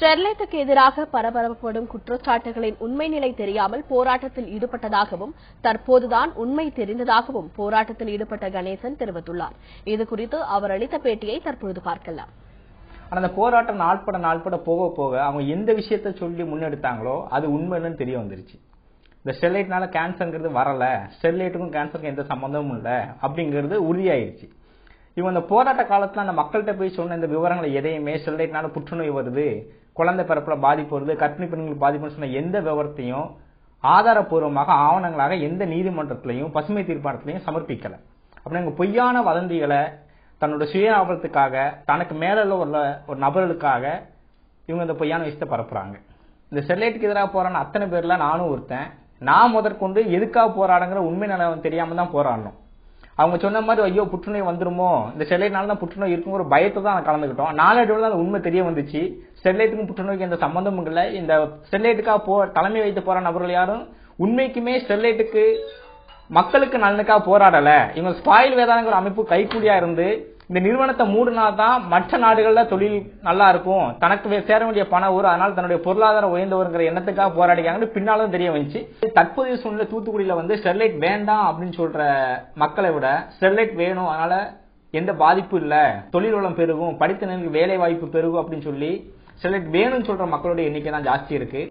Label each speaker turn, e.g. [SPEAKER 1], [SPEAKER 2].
[SPEAKER 1] ஸ்டெர்லைட்டுக்கு எதிராக பரபரப்படும் குற்றச்சாட்டுகளின் உண்மை நிலை தெரியாமல் போராட்டத்தில் ஈடுபட்டதாகவும் தற்போதுதான் உண்மை தெரிந்ததாகவும் போராட்டத்தில் ஈடுபட்ட கணேசன் தெரிவித்துள்ளார். இதுகுறித்து அவர் அளித்த பேட்டியை தற்பொழுது பார்க்கலாம்.
[SPEAKER 2] ஆனால் அந்த போராட்டம் நாள்பட நாள்பட போக போக அவங்க எந்த விஷயத்த சொல்லி முன்னெடுத்தாங்களோ அது உண்மைன்னு தெரிய வந்துருச்சு. இந்த ஸ்டெர்லைட்னால கேன்சர்ங்கிறது வரல ஸ்டெர்லைட்டுக்கும் கேன்சருக்கும் எந்த சம்மந்தமும் இல்லை அப்படிங்கிறது உறுதியாயிருச்சு. இவங்க அந்த போராட்ட காலத்துல அந்த மக்கள்கிட்ட போய் சொன்ன இந்த விவரங்களை எதையுமே ஸ்டெர்லைட்னால புற்றுநோய் வருது குழந்தை பிறப்பில் பாதிப்பு வருது கர்ப்பிணி பெண்களுக்கு பாதிப்புன்னு சொன்ன எந்த விவரத்தையும் ஆதாரப்பூர்வமாக ஆவணங்களாக எந்த நீதிமன்றத்திலையும் பசுமை தீர்ப்பாணத்திலையும் சமர்ப்பிக்கல. அப்படி பொய்யான வதந்திகளை தன்னோட சுய சுயலாபத்துக்காக தனக்கு மேலே உள்ள ஒரு நபர்களுக்காக இவங்க இந்த பொய்யான விஷயத்தை பரப்புறாங்க. இந்த ஸ்டெர்லைட்டுக்கு எதிராக போறான அத்தனை பேர்ல நானும் ஒருத்தன். நான் முதற்கொண்டு எதுக்காக போராடுங்கிற உண்மை நிலவரம் தெரியாம தான் போராடணும். அவங்க சொன்ன மாதிரி ஐயோ புற்றுநோய் வந்துருமோ? இந்த ஸ்டெர்லைட்னால தான் புற்றுநோய் இருக்குங்கிற பயத்தை தான் நான் கலந்துக்கிட்டோம். நாளடைவில் தான் அந்த உண்மை தெரிய வந்துச்சு. ஸ்டெர்லைட்டுக்கும் புற்றுநோய்க்கு எந்த சம்பந்தமும் இல்லை. இந்த ஸ்டெர்லைட்டுக்காக போ தலைமை வைத்து போற நபர்கள் யாரும் உண்மைக்குமே ஸ்டெர்லைட்டுக்கு மக்களுக்கு நலனுக்காக போராடல. இவங்க ஸ்பாயில் வேதாங்கிற அமைப்பு கைக்கூலியா இருந்து இந்த நிறுவனத்தை மூடினா தான் மற்ற நாடுகளில் தொழில் நல்லா இருக்கும். தனக்கு சேர வேண்டிய பணம் வரும். அதனால தன்னுடைய பொருளாதாரம் உயர்ந்தவருங்கிற எண்ணத்துக்காக போராடிக்காங்கன்னு பின்னாலும் தெரிய வந்துச்சு. தற்போதைய சூழ்நிலை தூத்துக்குடியில் வந்து ஸ்டெர்லைட் வேண்டாம் அப்படின்னு சொல்ற மக்களை விட ஸ்டெர்லைட் வேணும். அதனால எந்த பாதிப்பும் இல்லை. தொழில் வளம் பெருகும். படித்த வேலை வாய்ப்பு பெருகும் அப்படின்னு சொல்லி ஸ்டெர்லைட் வேணும்னு சொல்ற மக்களுடைய எண்ணிக்கை தான் ஜாஸ்தி இருக்கு.